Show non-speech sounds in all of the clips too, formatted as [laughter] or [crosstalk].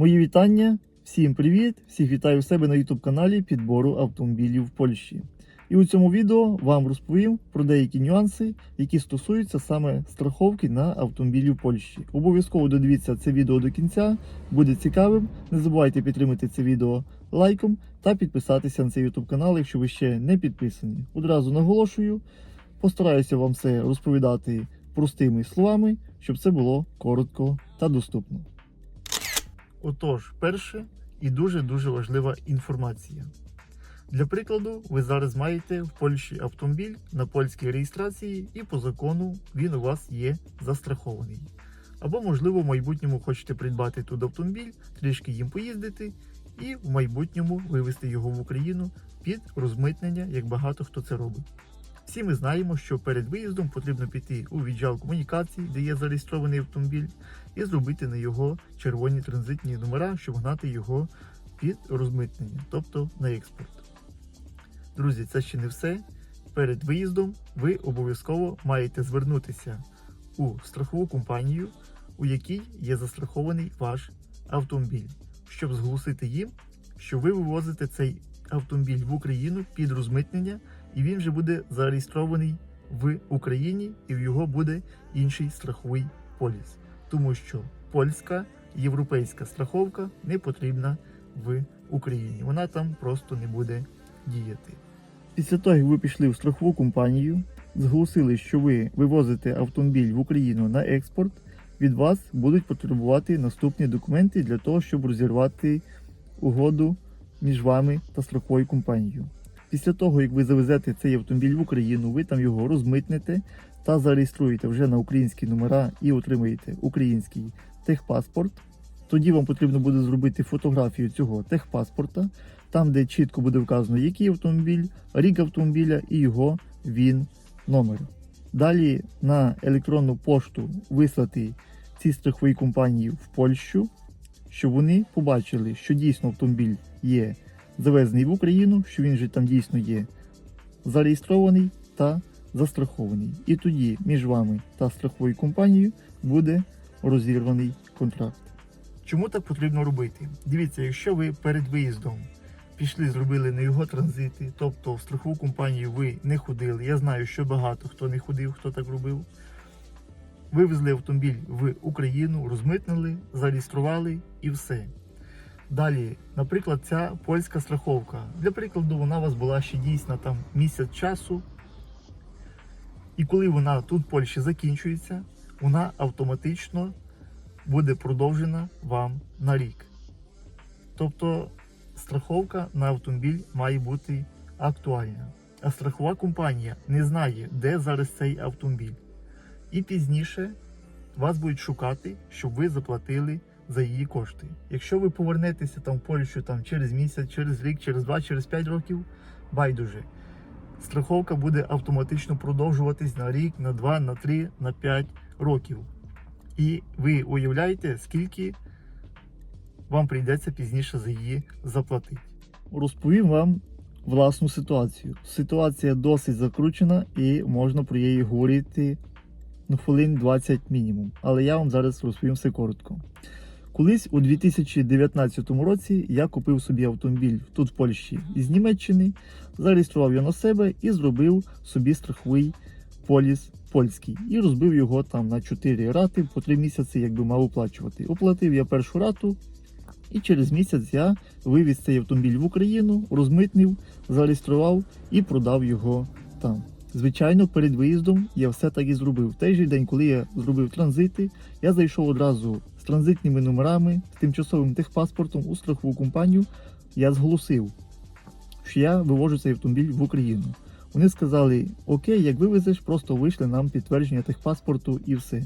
Мої вітання, всім привіт! Всіх вітаю у себе на YouTube каналі підбору автомобілів в Польщі. І у цьому відео вам розповім про деякі нюанси, які стосуються саме страховки на автомобілі в Польщі. Обов'язково додивіться це відео до кінця, буде цікавим. Не забувайте підтримати це відео лайком та підписатися на цей YouTube канал, якщо ви ще не підписані. Одразу наголошую, постараюся вам все розповідати простими словами, щоб це було коротко та доступно. Отож, перше і дуже-дуже важлива інформація. Для прикладу, ви зараз маєте в Польщі автомобіль на польській реєстрації, і по закону він у вас є застрахований. Або, можливо, в майбутньому хочете придбати тут автомобіль, трішки їм поїздити, і в майбутньому вивезти його в Україну під розмитнення, як багато хто це робить. Всі ми знаємо, що перед виїздом потрібно піти у відділ комунікацій, де є зареєстрований автомобіль, і зробити на його червоні транзитні номера, щоб гнати його під розмитнення, тобто на експорт. Друзі, це ще не все. Перед виїздом ви обов'язково маєте звернутися у страхову компанію, у якій є застрахований ваш автомобіль, щоб зголосити їм, що ви вивозите цей автомобіль в Україну під розмитнення, і він вже буде зареєстрований в Україні, і в його буде інший страховий поліс. Тому що польська європейська страховка не потрібна в Україні. Вона там просто не буде діяти. Після того, як ви пішли в страхову компанію, зголосили, що ви вивозите автомобіль в Україну на експорт, від вас будуть потребувати наступні документи для того, щоб розірвати угоду між вами та страховою компанією. Після того, як ви завезете цей автомобіль в Україну, ви там його розмитнете та зареєструєте вже на українські номера і отримаєте український техпаспорт. Тоді вам потрібно буде зробити фотографію цього техпаспорта, там, де чітко буде вказано, який автомобіль, рік автомобіля і його він номер. Далі на електронну пошту вислати ці страхові компанії в Польщу, щоб вони побачили, що дійсно автомобіль є завезений в Україну, що він же там дійсно є зареєстрований та застрахований. І тоді між вами та страховою компанією буде розірваний контракт. Чому так потрібно робити? Дивіться, якщо ви перед виїздом пішли, зробили на його транзити, тобто в страхову компанію ви не ходили. Я знаю, що багато хто не ходив, хто так робив. Вивезли автомобіль в Україну, розмитнили, зареєстрували і все. Далі, наприклад, ця польська страховка. Для прикладу, вона у вас була ще дійсна там місяць часу. І коли вона тут в Польщі закінчується, вона автоматично буде продовжена вам на рік. Тобто страховка на автомобіль має бути актуальна. А страхова компанія не знає, де зараз цей автомобіль. І пізніше вас будуть шукати, щоб ви заплатили за її кошти. Якщо ви повернетеся там в Польщу там, через місяць, через рік, через два, через п'ять років, байдуже. Страховка буде автоматично продовжуватись на рік, на два, на три, на п'ять років. І ви уявляєте, скільки вам прийдеться пізніше за її заплатити. Розповім вам власну ситуацію. Ситуація досить закручена і можна про її говорити ну, хвилин 20 мінімум. Але я вам зараз розповім все коротко. Колись у 2019 році я купив собі автомобіль тут в Польщі із Німеччини, зареєстрував його на себе і зробив собі страховий поліс польський і розбив його там на 4 рати по 3 місяці, якби мав оплачувати. Оплатив я першу рату, і через місяць я вивіз цей автомобіль в Україну, розмитнив, зареєстрував і продав його там. Звичайно, перед виїздом я все так і зробив. В той же день, коли я зробив транзити, я зайшов одразу з транзитними номерами, з тимчасовим техпаспортом у страхову компанію. Я зголосив, що я вивожу цей автомобіль в Україну. Вони сказали: Окей, як вивезеш, просто вийшли нам підтвердження техпаспорту і все.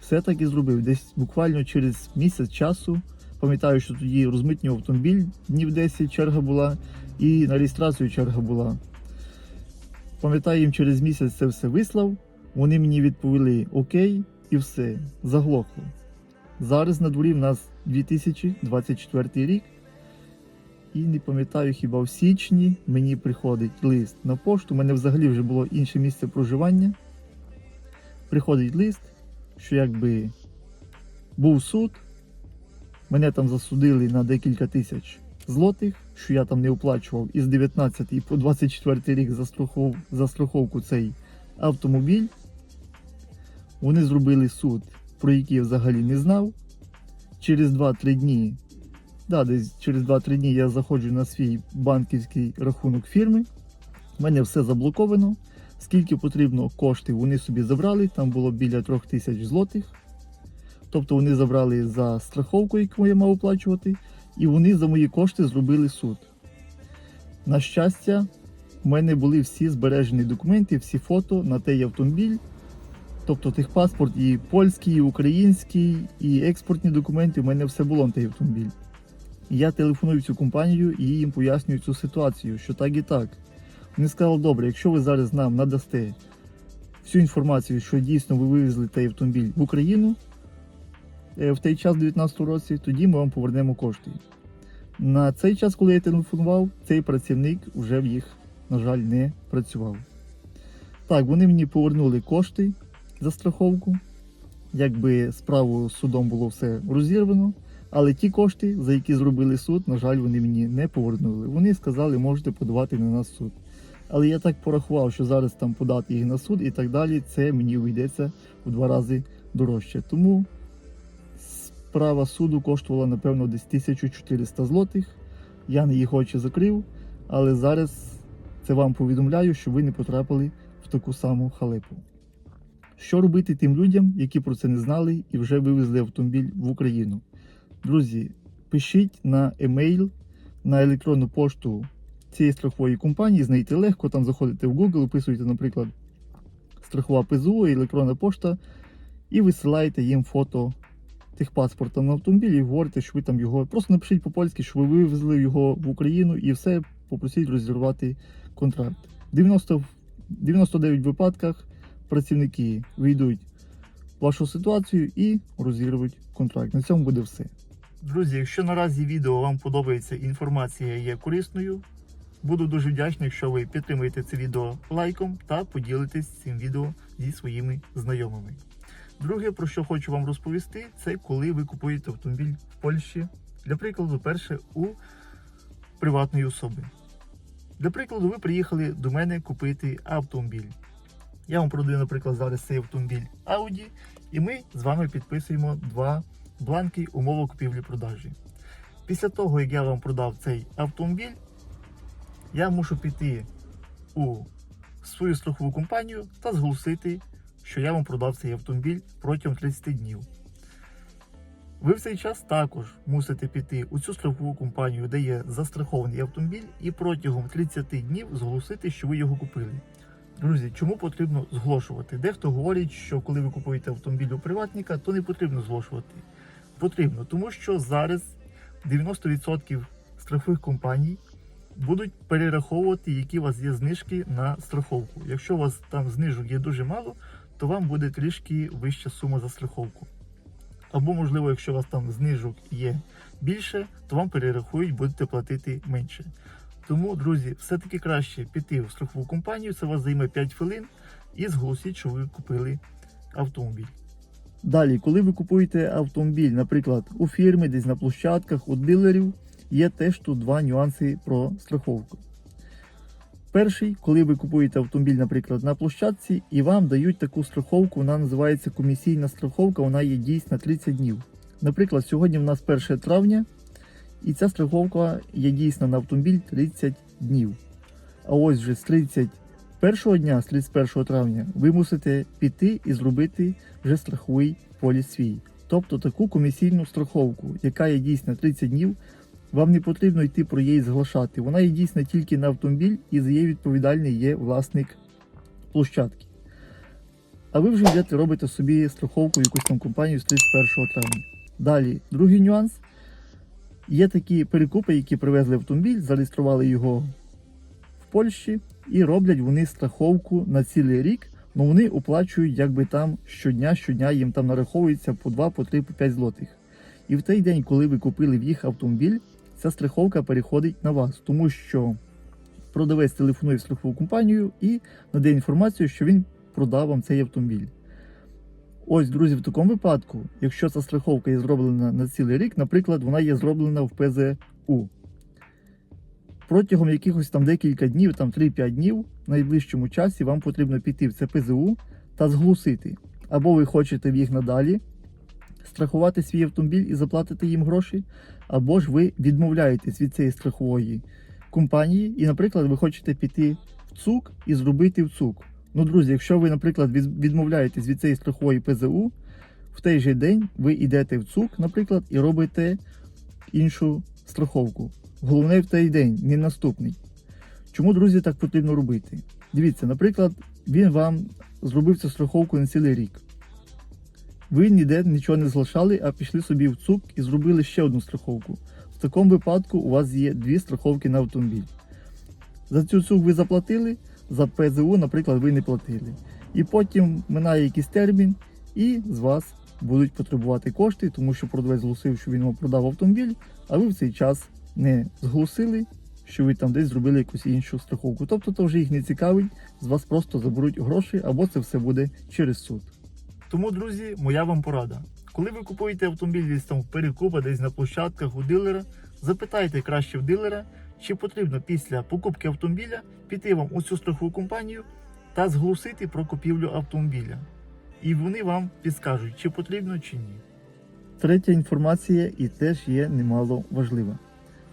Все так і зробив. Десь буквально через місяць часу. Пам'ятаю, що тоді розмитнював автомобіль, днів 10 черга була, і на реєстрацію черга була. Пам'ятаю, їм через місяць це все вислав. Вони мені відповіли Окей, і все, заглохло. Зараз на дворі в нас 2024 рік. І не пам'ятаю, хіба в січні мені приходить лист на пошту. У мене взагалі вже було інше місце проживання. Приходить лист, що якби був суд, Мене там засудили на декілька тисяч злотих, що я там не оплачував із 19 по 24 рік за, страхов, цей автомобіль. Вони зробили суд, про який я взагалі не знав. Через 2-3 дні, да, десь через 2-3 дні я заходжу на свій банківський рахунок фірми. У мене все заблоковано. Скільки потрібно коштів, вони собі забрали, там було біля 3 тисяч злотих. Тобто вони забрали за страховку, яку я мав оплачувати, і вони за мої кошти зробили суд. На щастя, в мене були всі збережені документи, всі фото на той автомобіль. Тобто техпаспорт і польський, і український, і експортні документи, у мене все було на той автомобіль. Я телефоную в цю компанію і їм пояснюю цю ситуацію, що так і так. Вони сказали, добре, якщо ви зараз нам надасте всю інформацію, що дійсно ви вивезли той автомобіль в Україну е, в той час, у 2019 році, тоді ми вам повернемо кошти. На цей час, коли я телефонував, цей працівник вже в їх, на жаль, не працював. Так, вони мені повернули кошти за страховку. Якби справу з судом було все розірвано. Але ті кошти, за які зробили суд, на жаль, вони мені не повернули. Вони сказали, можете подавати на нас суд. Але я так порахував, що зараз там подати їх на суд і так далі, це мені вийдеться в два рази дорожче. Тому справа суду коштувала, напевно, десь 1400 злотих. Я не їх очі закрив, але зараз це вам повідомляю, щоб ви не потрапили в таку саму халепу. Що робити тим людям, які про це не знали і вже вивезли автомобіль в Україну? Друзі, пишіть на емейл, на електронну пошту цієї страхової компанії, знайти легко, там заходите в Google, вписуєте, наприклад, страхова ПЗУ, електронна пошта, і висилаєте їм фото техпаспорта на автомобілі і говорите, що ви там його. Просто напишіть по-польськи, що ви вивезли його в Україну і все, попросіть розірвати контракт. 90, в 99 випадках працівники вийдуть в вашу ситуацію і розірвуть контракт. На цьому буде все. Друзі, якщо наразі відео вам подобається, і інформація є корисною, буду дуже вдячний, якщо ви підтримуєте це відео лайком та поділитесь цим відео зі своїми знайомими. Друге, про що хочу вам розповісти, це коли ви купуєте автомобіль в Польщі, для прикладу, перше у приватної особи. Для прикладу, ви приїхали до мене купити автомобіль. Я вам продаю, наприклад, зараз цей автомобіль Audi, і ми з вами підписуємо два бланки умови купівлі-продажі. Після того, як я вам продав цей автомобіль, я мушу піти у свою страхову компанію та зголосити, що я вам продав цей автомобіль протягом 30 днів. Ви в цей час також мусите піти у цю страхову компанію, де є застрахований автомобіль, і протягом 30 днів зголосити, що ви його купили. Друзі, чому потрібно зголошувати? Дехто говорить, що коли ви купуєте автомобіль у приватника, то не потрібно зголошувати. Потрібно, тому що зараз 90% страхових компаній будуть перераховувати, які у вас є знижки на страховку. Якщо у вас там знижок є дуже мало, то вам буде трішки вища сума за страховку. Або, можливо, якщо у вас там знижок є більше, то вам перерахують, будете платити менше. Тому, друзі, все-таки краще піти в страхову компанію, це вас займе 5 хвилин, і зголосіть, що ви купили автомобіль. Далі, коли ви купуєте автомобіль, наприклад, у фірми, десь на площадках, у дилерів, є теж тут два нюанси про страховку. Перший, коли ви купуєте автомобіль, наприклад, на площадці, і вам дають таку страховку, вона називається комісійна страховка, вона є дійсна 30 днів. Наприклад, сьогодні в нас 1 травня, і ця страховка є дійсна на автомобіль 30 днів. А ось вже з 31 дня, з 31 травня, ви мусите піти і зробити вже страховий поліс свій. Тобто таку комісійну страховку, яка є дійсна 30 днів, вам не потрібно йти про її зглашати. Вона є дійсна тільки на автомобіль і за її відповідальний є власник площадки. А ви вже йдете робите собі страховку в якусь там компанію з 31 травня. Далі, другий нюанс. Є такі перекупи, які привезли автомобіль, зареєстрували його в Польщі і роблять вони страховку на цілий рік, але вони оплачують якби там щодня, щодня їм там нараховується по 2, по 3, по 5 злотих. І в той день, коли ви купили в їх автомобіль, ця страховка переходить на вас, тому що продавець телефонує в страхову компанію і надає інформацію, що він продав вам цей автомобіль. Ось, друзі, в такому випадку, якщо ця страховка є зроблена на цілий рік, наприклад, вона є зроблена в ПЗУ. Протягом якихось там декілька днів, там 3-5 днів, в найближчому часі вам потрібно піти в це ПЗУ та зглусити. Або ви хочете в їх надалі страхувати свій автомобіль і заплатити їм гроші, або ж ви відмовляєтесь від цієї страхової компанії, і, наприклад, ви хочете піти в ЦУК і зробити в ЦУК. Ну, друзі, якщо ви, наприклад, відмовляєтесь від цієї страхової ПЗУ, в той же день ви йдете в ЦУК, наприклад, і робите іншу страховку. Головне в той день, не наступний. Чому, друзі, так потрібно робити? Дивіться, наприклад, він вам зробив цю страховку на цілий рік. Ви ніде нічого не залишали, а пішли собі в ЦУК і зробили ще одну страховку. В такому випадку у вас є дві страховки на автомобіль. За цю ЦУК ви заплатили, за ПЗУ, наприклад, ви не платили. І потім минає якийсь термін, і з вас будуть потребувати кошти, тому що продавець зголосив, що він вам продав автомобіль, а ви в цей час не зголосили, що ви там десь зробили якусь іншу страховку. Тобто то вже їх не цікавить, з вас просто заберуть гроші, або це все буде через суд. Тому, друзі, моя вам порада. Коли ви купуєте автомобіль десь там в перекупа, десь на площадках у дилера, запитайте краще в дилера, чи потрібно після покупки автомобіля піти вам у цю страхову компанію та зголосити про купівлю автомобіля. І вони вам підскажуть, чи потрібно, чи ні. Третя інформація і теж є немало важлива.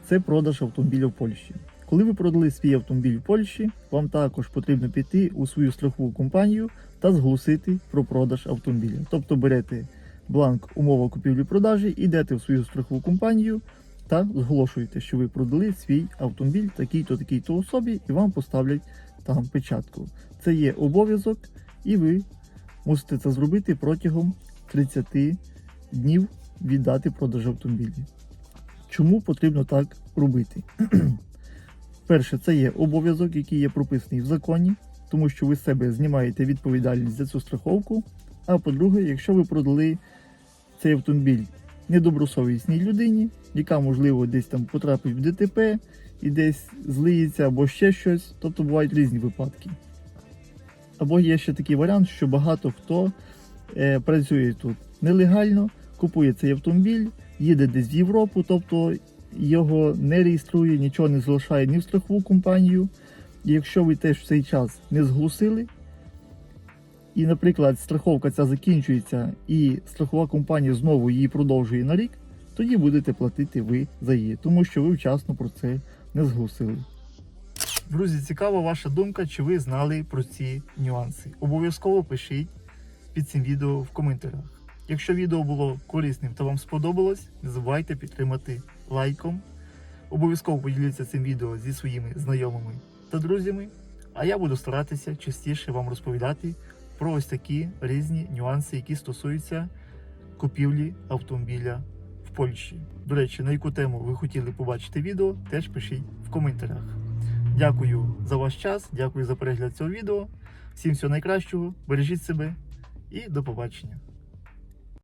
Це продаж автомобіля в Польщі. Коли ви продали свій автомобіль в Польщі, вам також потрібно піти у свою страхову компанію та зголосити про продаж автомобіля. Тобто берете бланк умова купівлі-продажі, йдете в свою страхову компанію та зголошуєте, що ви продали свій автомобіль такій-то такій-то особі, і вам поставлять там печатку. Це є обов'язок, і ви мусите це зробити протягом 30 днів від дати продажу автомобіля. Чому потрібно так робити? [clears throat] Перше, це є обов'язок, який є прописаний в законі, тому що ви з себе знімаєте відповідальність за цю страховку. А по-друге, якщо ви продали цей автомобіль недобросовісній людині, яка, можливо, десь там потрапить в ДТП і десь злиється або ще щось, тобто бувають різні випадки. Або є ще такий варіант, що багато хто е, працює тут нелегально, купує цей автомобіль, їде десь в Європу, тобто його не реєструє, нічого не залишає ні в страхову компанію. І якщо ви теж в цей час не зголосили, і, наприклад, страховка ця закінчується, і страхова компанія знову її продовжує на рік, тоді будете платити ви за її, тому що ви вчасно про це не зголосили. Друзі, цікава ваша думка, чи ви знали про ці нюанси. Обов'язково пишіть під цим відео в коментарях. Якщо відео було корисним та вам сподобалось, не забувайте підтримати лайком. Обов'язково поділіться цим відео зі своїми знайомими та друзями. А я буду старатися частіше вам розповідати про ось такі різні нюанси, які стосуються купівлі автомобіля Польщі. До речі, на яку тему ви хотіли побачити відео, теж пишіть в коментарях. Дякую за ваш час, дякую за перегляд цього відео. Всім всього найкращого, бережіть себе і до побачення.